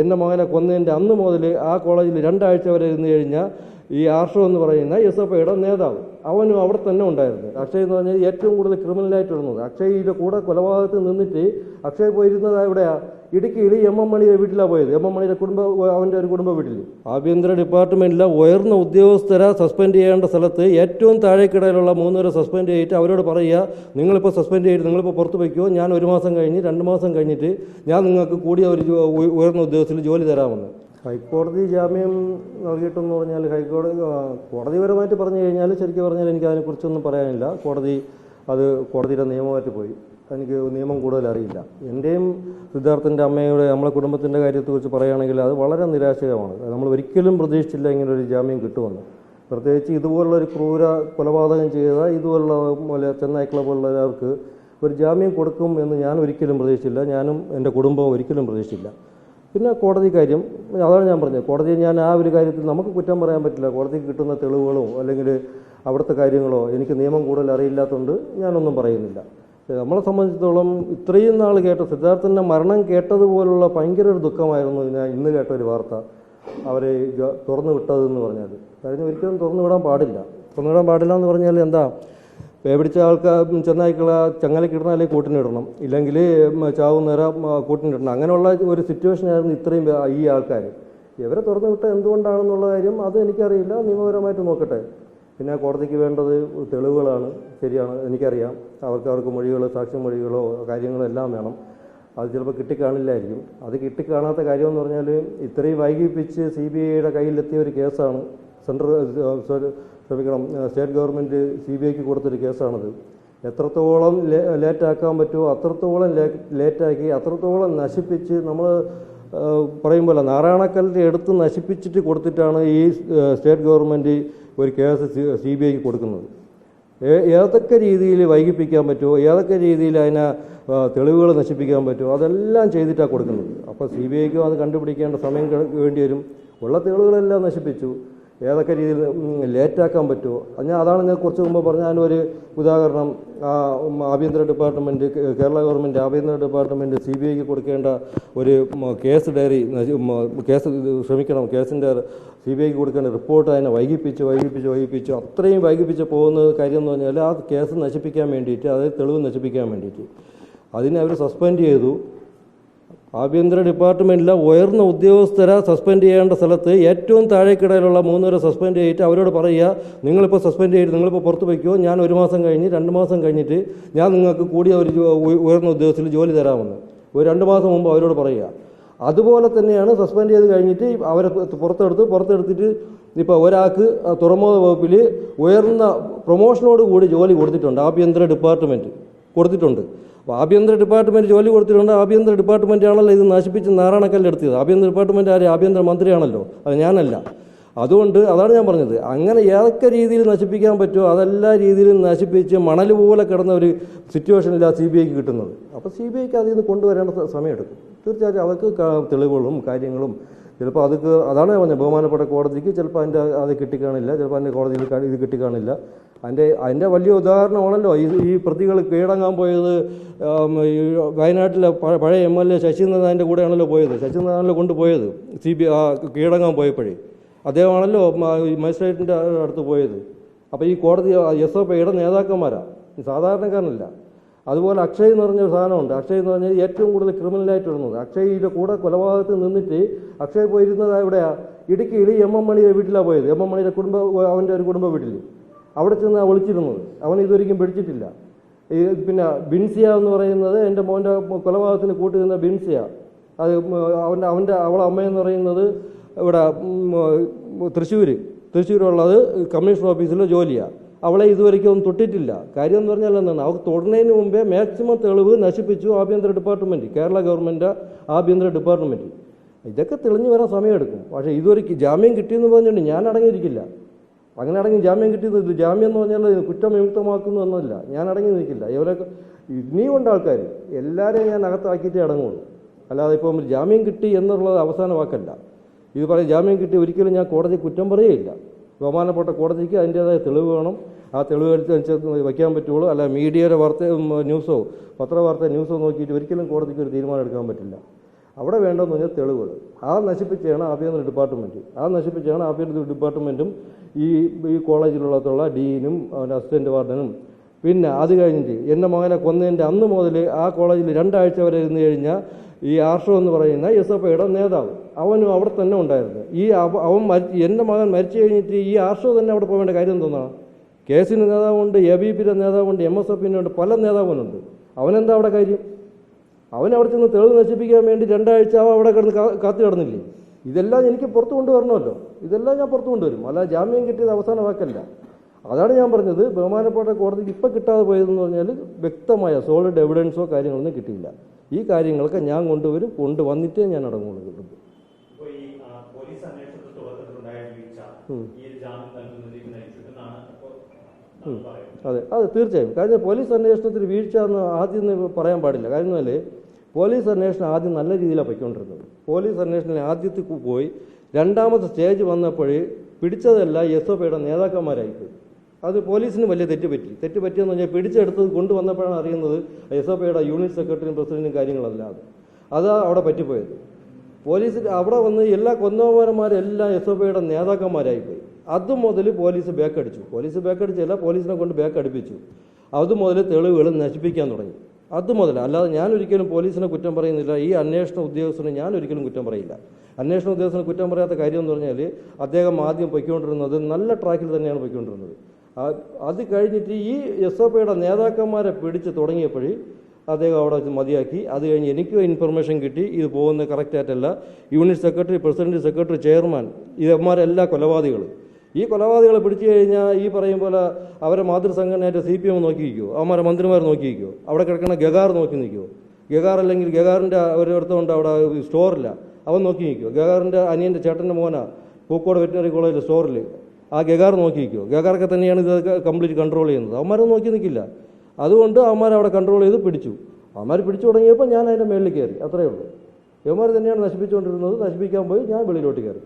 എന്റെ മകനെ കൊന്നതിന്റെ അന്ന് മുതൽ ആ കോളേജിൽ രണ്ടാഴ്ച വരെ ഇരുന്ന് കഴിഞ്ഞാൽ ഈ ആർഷോ എന്ന് പറയുന്ന എസ് എഫ് ഐയുടെ നേതാവ്. അവനും അവിടെ തന്നെ ഉണ്ടായിരുന്നു. അക്ഷയ് എന്ന് പറഞ്ഞാൽ ഏറ്റവും കൂടുതൽ ക്രിമിനലായിട്ട് ഇടുന്നത് അക്ഷയുടെ കൂടെ കൊലപാതകത്തിൽ നിന്നിട്ട് അക്ഷയ് പോയിരുന്നത് എവിടെയാ? ഇടുക്കിയിൽ എം എം മണിയുടെ വീട്ടിലാണ് പോയത്. എം എം മണിയുടെ കുടുംബ അവന്റെ ഒരു കുടുംബ വീട്ടിൽ ആഭ്യന്തര ഡിപ്പാർട്ട്മെന്റിലെ ഉയർന്ന ഉദ്യോഗസ്ഥരെ സസ്പെൻഡ് ചെയ്യേണ്ട സ്ഥലത്ത് ഏറ്റവും താഴേക്കിടയിലുള്ള മൂന്നുപേരെ സസ്പെൻഡ് ചെയ്തിട്ട് അവരോട് പറയുക നിങ്ങളിപ്പോൾ സസ്പെൻഡ് ചെയ്തിട്ട് നിങ്ങളിപ്പോൾ പുറത്ത് വയ്ക്കുമോ ഞാൻ ഒരു മാസം കഴിഞ്ഞ് രണ്ട് മാസം കഴിഞ്ഞിട്ട് ഞാൻ നിങ്ങൾക്ക് കൂടിയ ഒരു ഉയർന്ന ഉദ്യോഗസ്ഥയിൽ ജോലി തരാമെന്ന്. ഹൈക്കോടതി ജാമ്യം നൽകിയിട്ടെന്ന് പറഞ്ഞാൽ ഹൈക്കോടതി കോടതിപരമായിട്ട് പറഞ്ഞു കഴിഞ്ഞാൽ ശരിക്കും പറഞ്ഞാൽ എനിക്ക് അതിനെക്കുറിച്ചൊന്നും പറയാനില്ല. കോടതി അത് കോടതിയുടെ നിയമമായിട്ട് പോയി. എനിക്ക് നിയമം കൂടുതൽ അറിയില്ല. എന്റെയും സിദ്ധാർത്ഥന്റെ അമ്മയുടെ നമ്മളെ കുടുംബത്തിന്റെ കാര്യത്തെക്കുറിച്ച് പറയുകയാണെങ്കിൽ അത് വളരെ നിരാശകമാണ് നമ്മൾ ഒരിക്കലും പ്രതീക്ഷിച്ചില്ല ഇങ്ങനെ ഒരു ജാമ്യം കിട്ടുമെന്ന്. പ്രത്യേകിച്ച് ഇതുപോലുള്ള ഒരു ക്രൂര കൊലപാതകം ചെയ്ത ഇതുപോലുള്ള പോലെ ചെന്നൈ ക്ലബുള്ളവർക്ക് ഒരു ജാമ്യം കൊടുക്കും എന്ന് ഞാൻ ഒരിക്കലും പ്രതീക്ഷിച്ചില്ല. ഞാനും എന്റെ കുടുംബവും ഒരിക്കലും പ്രതീക്ഷിച്ചില്ല. പിന്നെ കോടതി കാര്യം അതാണ് ഞാൻ പറഞ്ഞത്. കോടതി ഞാൻ ആ ഒരു കാര്യത്തിൽ നമുക്ക് കുറ്റം പറയാൻ പറ്റില്ല. കോടതിക്ക് കിട്ടുന്ന തെളിവുകളോ അല്ലെങ്കിൽ അവിടുത്തെ കാര്യങ്ങളോ എനിക്ക് നിയമം കൂടുതൽ അറിയില്ലാത്തതുകൊണ്ട് ഞാനൊന്നും പറയുന്നില്ല. നമ്മളെ സംബന്ധിച്ചിടത്തോളം ഇത്രയും നാൾ കേട്ട സിദ്ധാർത്ഥന്റെ മരണം കേട്ടതുപോലുള്ള ഭയങ്കര ഒരു ദുഃഖമായിരുന്നു ഞാൻ ഇന്ന് കേട്ട ഒരു വാർത്ത. അവരെ തുറന്നു വിട്ടതെന്ന് പറഞ്ഞാൽ. കാര്യം ഒരിക്കലും തുറന്നു വിടാൻ പാടില്ല. തുറന്നു വിടാൻ പാടില്ല എന്ന് പറഞ്ഞാൽ എന്താ? പേപിടിച്ച ആൾക്കാർ ചെന്നായിക്കള ചങ്ങലക്കിടണം കൂട്ടിനിടണം ഇല്ലെങ്കിൽ ചാവുന്നേരം കൂട്ടിനിടണം അങ്ങനെയുള്ള ഒരു സിറ്റുവേഷൻ ആയിരുന്നു ഇത്രയും ഈ ആൾക്കാർ ഇവരെ തുറന്നു വിട്ട എന്തുകൊണ്ടാണെന്നുള്ള കാര്യം അത് എനിക്കറിയില്ല. നിയമപരമായിട്ട് നോക്കട്ടെ. പിന്നെ കോടതിക്ക് വേണ്ടത് തെളിവുകളാണ്. ശരിയാണ്. എനിക്കറിയാം. അവർക്ക് അവർക്ക് മൊഴികൾ സാക്ഷ്യമൊഴികളോ കാര്യങ്ങളോ എല്ലാം വേണം. അത് ചിലപ്പോൾ കിട്ടിക്കാണില്ലായിരിക്കും. അത് കിട്ടിക്കാണാത്ത കാര്യം എന്ന് പറഞ്ഞാൽ ഇത്രയും വൈകിപ്പിച്ച് സി ബി ഐയുടെ കയ്യിലെത്തിയ ഒരു കേസാണ്. സെൻട്രൽ ക്ഷമിക്കണം സ്റ്റേറ്റ് ഗവൺമെന്റ് സി ബി ഐക്ക് കൊടുത്തൊരു കേസാണത്. എത്രത്തോളം ലേറ്റാക്കാൻ പറ്റുമോ അത്രത്തോളം ലേറ്റാക്കി അത്രത്തോളം നശിപ്പിച്ച് നമ്മൾ പറയുമ്പോൾ നാരായണക്കല്ലിന്റെ എടുത്ത് നശിപ്പിച്ചിട്ട് കൊടുത്തിട്ടാണ് ഈ സ്റ്റേറ്റ് ഗവൺമെന്റ് ഒരു കേസ് സി ബി ഐക്ക് കൊടുക്കുന്നത്. ഏതൊക്കെ രീതിയിൽ വൈകിപ്പിക്കാൻ പറ്റുമോ ഏതൊക്കെ രീതിയിൽ അതിനെ തെളിവുകൾ നശിപ്പിക്കാൻ പറ്റുമോ അതെല്ലാം ചെയ്തിട്ടാണ് കൊടുക്കുന്നത്. അപ്പോൾ സി ബി ഐക്കും അത് കണ്ടുപിടിക്കേണ്ട സമയം വേണ്ടി വരും. ഉള്ള തെളിവുകളെല്ലാം നശിപ്പിച്ചു. ഏതൊക്കെ രീതിയിൽ ലേറ്റാക്കാൻ പറ്റുമോ ഞാൻ അതാണ് ഞാൻ കുറച്ച് മുമ്പ് പറഞ്ഞ ഞാനൊരു ഉദാഹരണം. ആഭ്യന്തര ഡിപ്പാർട്ട്മെന്റ് കേരള ഗവൺമെന്റ് ആഭ്യന്തര ഡിപ്പാർട്ട്മെന്റ് സി ബി ഐക്ക് കൊടുക്കേണ്ട ഒരു കേസ് ഡയറി കേസ് ശ്രമിക്കണം. കേസിന്റെ സി ബി ഐക്ക് കൊടുക്കേണ്ട റിപ്പോർട്ട് അതിനെ വൈകിപ്പിച്ച് വൈകിപ്പിച്ച് വൈകിപ്പിച്ച്. അത്രയും വൈകിപ്പിച്ച് പോകുന്ന കാര്യം എന്ന് പറഞ്ഞാൽ ആ കേസ് നശിപ്പിക്കാൻ വേണ്ടിയിട്ട് അതായത് തെളിവ് നശിപ്പിക്കാൻ വേണ്ടിയിട്ട്. അതിനെ അവർ സസ്പെൻഡ് ചെയ്തു. ആഭ്യന്തര ഡിപ്പാർട്ട്മെന്റിലെ ഉയർന്ന ഉദ്യോഗസ്ഥരെ സസ്പെൻഡ് ചെയ്യേണ്ട സ്ഥലത്ത് ഏറ്റവും താഴേക്കിടയിലുള്ള മൂന്നുപേരെ സസ്പെൻഡ് ചെയ്തിട്ട് അവരോട് പറയുക നിങ്ങളിപ്പോൾ സസ്പെൻഡ് ചെയ്തിട്ട് നിങ്ങളിപ്പോൾ പുറത്ത് വയ്ക്കുമോ ഞാൻ ഒരു മാസം കഴിഞ്ഞ് രണ്ട് മാസം കഴിഞ്ഞിട്ട് ഞാൻ നിങ്ങൾക്ക് കൂടിയ ഒരു ഉയർന്ന ഉദ്യോഗസ്ഥരിൽ ജോലി തരാമെന്ന്. ഒരു രണ്ട് മാസം മുമ്പ് അവരോട് പറയുക. അതുപോലെ തന്നെയാണ് സസ്പെൻഡ് ചെയ്ത് കഴിഞ്ഞിട്ട് അവരെ പുറത്തെടുത്ത് പുറത്തെടുത്തിട്ട് ഇപ്പോൾ ഒരാൾക്ക് തുറമുഖ വകുപ്പിൽ ഉയർന്ന പ്രൊമോഷനോട് കൂടി ജോലി കൊടുത്തിട്ടുണ്ട് ആഭ്യന്തര ഡിപ്പാർട്ട്മെന്റ് കൊടുത്തിട്ടുണ്ട്. അപ്പോൾ ആഭ്യന്തര ഡിപ്പാർട്ട്മെന്റ് ജോലി കൊടുത്തിട്ടുണ്ട്. ആഭ്യന്തര ഡിപ്പാർട്ട്മെന്റ് ആണല്ലോ ഇത് നശിപ്പിച്ച് നാരായണക്കല്ലെടുത്തത് ആഭ്യന്തര ഡിപ്പാർട്ട്മെന്റ് ആര്? ആഭ്യന്തര മന്ത്രിയാണല്ലോ. അത് ഞാനല്ല. അതുകൊണ്ട് അതാണ് ഞാൻ പറഞ്ഞത്. അങ്ങനെ ഏതൊക്കെ രീതിയിൽ നശിപ്പിക്കാൻ പറ്റുമോ അതെല്ലാ രീതിയിലും നശിപ്പിച്ച് മണൽ പോലെ കിടന്ന ഒരു സിറ്റുവേഷനിലാണ് സി ബി ഐക്ക് കിട്ടുന്നത്. അപ്പോൾ സി ബി ഐക്ക് അതിൽ നിന്ന് കൊണ്ടുവരേണ്ട സമയമെടുക്കും. തീർച്ചയായിട്ടും അവർക്ക് തെളിവുകളും കാര്യങ്ങളും ചിലപ്പോൾ അത് അതാണ് ഞാൻ പറഞ്ഞത്. ബഹുമാനപ്പെട്ട കോടതിക്ക് ചിലപ്പോൾ അതിന്റെ അത് കിട്ടിക്കാണില്ല. ചിലപ്പോൾ അതിന്റെ കോടതിയിൽ ഇത് കിട്ടിക്കാണില്ല. അതിന്റെ അതിന്റെ വലിയ ഉദാഹരണമാണല്ലോ ഈ ഈ പ്രതികൾ കീഴടങ്ങാൻ പോയത് ഈ വയനാട്ടിലെ പഴയ എം എൽ എ ശശീന്ദ്രനാഥന്റെ കൂടെയാണല്ലോ പോയത്. ശശിനാഥനല്ലോ കൊണ്ടുപോയത്. C B കീഴടങ്ങാൻ പോയപ്പോഴേ. അദ്ദേഹമാണല്ലോ മജിസ്ട്രേറ്റിന്റെ അടുത്ത് പോയത്. അപ്പോൾ ഈ കോടതി എസ് എഫ് ഐയുടെ നേതാക്കന്മാരാണ് സാധാരണക്കാരനല്ല. അതുപോലെ അക്ഷയ് എന്ന് പറഞ്ഞൊരു സാധനമുണ്ട്. അക്ഷയ് എന്ന് പറഞ്ഞാൽ ഏറ്റവും കൂടുതൽ ക്രിമിനലായിട്ട് വരുന്നത്. അക്ഷയുടെ കൂടെ കൊലപാതകത്തിൽ നിന്നിട്ട് അക്ഷയ് പോയിരുന്നത് എവിടെയാണ് ഇടുക്കിയിൽ എം എം മണിയുടെ വീട്ടിലാണ് പോയത്. എം എം മണിയുടെ കുടുംബ അവന്റെ ഒരു കുടുംബ വീട്ടിൽ അവിടെ ചെന്ന് വിളിച്ചിരുന്നത് അവൻ ഇതുവരെയും പിടിച്ചിട്ടില്ല. ഈ പിന്നെ ബിൻസിയ എന്ന് പറയുന്നത് എന്റെ മോന്റെ കൊലപാതകത്തിന് കൂട്ടി നിന്ന ബിൻസിയ. അത് അവന്റെ അവന്റെ അവളെ അമ്മയെന്ന് പറയുന്നത് ഇവിടെ തൃശ്ശൂർ തൃശ്ശൂരുള്ളത് കമ്മീഷൻ ഓഫീസിലെ ജോലിയാണ് അവളെ ഇതുവരെയ്ക്കും ഒന്നും തൊട്ടിട്ടില്ല. കാര്യം എന്ന് പറഞ്ഞാൽ എന്താണ്? അവർക്ക് തൊടുന്നതിന് മുമ്പേ മാക്സിമം തെളിവ് നശിപ്പിച്ചു ആഭ്യന്തര ഡിപ്പാർട്ട്മെന്റ് കേരള ഗവൺമെന്റ് ആഭ്യന്തര ഡിപ്പാർട്ട്മെന്റ് ഇതൊക്കെ തെളിഞ്ഞു വരാൻ സമയമെടുക്കും. പക്ഷേ ഇതുവരെ ജാമ്യം കിട്ടിയെന്ന് പറഞ്ഞിട്ട് ഞാൻ അടങ്ങിയിരിക്കില്ല. അങ്ങനെ അടങ്ങി ജാമ്യം കിട്ടിയത് ഇത് ജാമ്യം എന്ന് പറഞ്ഞാൽ കുറ്റവിമുക്തമാക്കുന്നു എന്നല്ല. ഞാൻ അടങ്ങി നിൽക്കില്ല. ഇവരൊക്കെ ഇനിയും ഉണ്ട് ആൾക്കാർ എല്ലാവരെയും ഞാൻ അകത്താക്കിയിട്ടേ അടങ്ങുള്ളൂ. അല്ലാതെ ഇപ്പം ജാമ്യം കിട്ടി എന്നുള്ളത് അവസാന വാക്കല്ല. ഇത് പറയും ജാമ്യം കിട്ടി ഒരിക്കലും ഞാൻ കോടതി കുറ്റം പറയുകയില്ല. ബഹുമാനപ്പെട്ട കോടതിക്ക് അതിന്റേതായ തെളിവ് വേണം. ആ തെളിവ് അനുസരിച്ച് വയ്ക്കാൻ പറ്റുള്ളൂ. അല്ല മീഡിയയുടെ വാർത്ത ന്യൂസോ പത്രവാർത്ത ന്യൂസോ നോക്കിയിട്ട് ഒരിക്കലും കോടതിക്ക് ഒരു തീരുമാനം എടുക്കാൻ പറ്റില്ല. അവിടെ വേണ്ടതെന്ന് പറഞ്ഞാൽ തെളിവുകൾ. ആ നശിപ്പിച്ചാണ് ആഭ്യന്തര ഡിപ്പാർട്ട്മെന്റ് ആ നശിപ്പിച്ചാണ് ആഭ്യന്തര ഡിപ്പാർട്ട്മെന്റും ഈ ഈ കോളേജിലുള്ളത്തുള്ള ഡീനും അവന്റെ അസിസ്റ്റന്റ് വാർഡനും. പിന്നെ അത് കഴിഞ്ഞിട്ട് എന്റെ മകനെ കൊന്നതിന്റെ അന്ന് മുതൽ ആ കോളേജിൽ രണ്ടാഴ്ച വരെ ഇരുന്ന് കഴിഞ്ഞാൽ ഈ ആർഷോ എന്ന് പറയുന്ന എസ് എഫ് ഐയുടെ നേതാവ്. അവനും അവിടെ തന്നെ ഉണ്ടായിരുന്നു. ഈ അവൻ എന്റെ മകൻ മരിച്ചു കഴിഞ്ഞിട്ട് ഈ ആർഷോ തന്നെ അവിടെ പോകേണ്ട കാര്യം എന്താണ് കേസിന്റെ നേതാവുണ്ട് എ ബി പിയുടെ നേതാവുണ്ട് എം എസ് എഫിന്റെ ഉണ്ട് പല നേതാവിനുണ്ട് അവനെന്താ അവിടെ കാര്യം? അവൻ അവിടെ ചെന്ന് തെളിവ് നശിപ്പിക്കാൻ വേണ്ടി രണ്ടാഴ്ച അവൻ അവിടെ കിടന്ന് കാ- കാത്തു കിടന്നില്ലേ? ഇതെല്ലാം എനിക്ക് പുറത്തു കൊണ്ടുവരണമല്ലോ. ഇതെല്ലാം ഞാൻ പുറത്തു കൊണ്ടുവരും. അല്ല ജാമ്യം കിട്ടിയത് അവസാന വാക്കല്ല. അതാണ് ഞാൻ പറഞ്ഞത്. ബഹുമാനപ്പെട്ട കോടതിക്ക് ഇപ്പം കിട്ടാതെ പോയതെന്ന് പറഞ്ഞാൽ വ്യക്തമായ സോളിഡ് എവിഡൻസോ കാര്യങ്ങളൊന്നും കിട്ടിയില്ല. ഈ കാര്യങ്ങളൊക്കെ ഞാൻ കൊണ്ടുവരും കൊണ്ടുവന്നിട്ടേ ഞാൻ അടങ്ങുള്ളൂ. കിട്ടും ഇപ്പോൾ ഈ ജാമ്യം നയിച്ചിട്ടെന്നാണ് പറയുന്നത് അതെ. അതെ തീർച്ചയായും. കാര്യം പോലീസ് അന്വേഷണത്തിൽ വീഴ്ച എന്ന് ആദ്യം പറയാൻ പാടില്ല. കാര്യം എന്നാൽ പോലീസ് അന്വേഷണം ആദ്യം നല്ല രീതിയിലാണ് പൊയ്ക്കൊണ്ടിരുന്നത്. പോലീസ് അന്വേഷണം ആദ്യത്തിൽ പോയി. രണ്ടാമത്തെ സ്റ്റേജ് വന്നപ്പോൾ പിടിച്ചതല്ല എസ് ഒ പിയുടെ നേതാക്കന്മാരായിപ്പോയി. അത് പോലീസിന് വലിയ തെറ്റ് പറ്റി തെറ്റ് പറ്റിയെന്ന് പറഞ്ഞാൽ പിടിച്ചെടുത്തത് കൊണ്ടുവന്നപ്പോഴാണ് അറിയുന്നത് എസ് ഒ പിയുടെ യൂണിറ്റ് സെക്രട്ടറിയും പ്രസിഡന്റും കാര്യങ്ങളല്ലാതെ. അതാ അവിടെ പറ്റിപ്പോയത്. പോലീസ് അവിടെ വന്ന് എല്ലാ കൊന്നവന്മാരെല്ലാം എസ് ഒ പിയുടെ നേതാക്കന്മാരായിപ്പോയി. അത് മുതൽ പോലീസ് ബാക്ക് അടിച്ചു. പോലീസ് ബാക്ക് അടിച്ചല്ല പോലീസിനെ കൊണ്ട് ബാക്ക് അടിപ്പിച്ചു. അത് മുതൽ തെളിവുകൾ നശിപ്പിക്കാൻ തുടങ്ങി. അത് മുതൽ അല്ലാതെ ഞാൻ ഒരിക്കലും പോലീസിനെ കുറ്റം പറയുന്നില്ല. ഈ അന്വേഷണ ഉദ്യോഗസ്ഥനെ ഞാൻ ഒരിക്കലും കുറ്റം പറയില്ല. അന്വേഷണ ഉദ്യോഗസ്ഥനെ കുറ്റം പറയാത്ത കാര്യം എന്ന് പറഞ്ഞാൽ അദ്ദേഹം ആദ്യം പൊയ്ക്കൊണ്ടിരുന്നത് നല്ല ട്രാക്കിൽ തന്നെയാണ് പൊയ്ക്കൊണ്ടിരുന്നത്. അത് കഴിഞ്ഞിട്ട് ഈ എസ് ഒ നേതാക്കന്മാരെ പിടിച്ച് തുടങ്ങിയപ്പോഴേ അദ്ദേഹം അവിടെ മതിയാക്കി. അത് കഴിഞ്ഞ് എനിക്ക് ഇൻഫർമേഷൻ കിട്ടി. ഇത് പോകുന്നത് കറക്റ്റായിട്ടല്ല unit secretary president secretary chairman ഇതന്മാരെല്ലാ കൊലപാതകൾ ഈ കൊലപാതകളെ പിടിച്ചു കഴിഞ്ഞാൽ ഈ പറയും പോലെ അവരെ മാതൃസംഘടനയായിട്ട് സി പി എം നോക്കിയിരിക്കുമോ അവന്മാരെ മന്ത്രിമാർ നോക്കിയിരിക്കുമോ അവിടെ കിടക്കുന്ന ഗഗാർ നോക്കി നിൽക്കുമോ ഗഗാർ അല്ലെങ്കിൽ ഗഗാറിന്റെ ഒരിടത്തുണ്ട് അവിടെ സ്റ്റോറില്ല. അവൻ നോക്കി നിൽക്കുമോ ഗഗാറിന്റെ അനിയന്റെ ചേട്ടന്റെ മോന പൂക്കോട് വെറ്റിനറി കോളേജിൽ സ്റ്റോറിൽ ആ ഗഗാർ നോക്കി നിൽക്കുമോ ഗഗാറൊക്കെ തന്നെയാണ് ഇത് കംപ്ലീറ്റ് കൺട്രോൾ ചെയ്യുന്നത്. അവന്മാരൊന്നും നോക്കി നിൽക്കില്ല. അതുകൊണ്ട് അവന്മാർ അവിടെ കൺട്രോൾ ചെയ്ത് പിടിച്ചു. അവന്മാർ പിടിച്ചു തുടങ്ങിയപ്പോൾ ഞാൻ അതിന്റെ മേളിൽ കയറി. അത്രയേ ഉള്ളൂ. ഇവന്മാർ തന്നെയാണ് നശിപ്പിച്ചുകൊണ്ടിരുന്നത്. നശിപ്പിക്കാൻ പോയി. ഞാൻ വെളിയിലോട്ട് കയറി.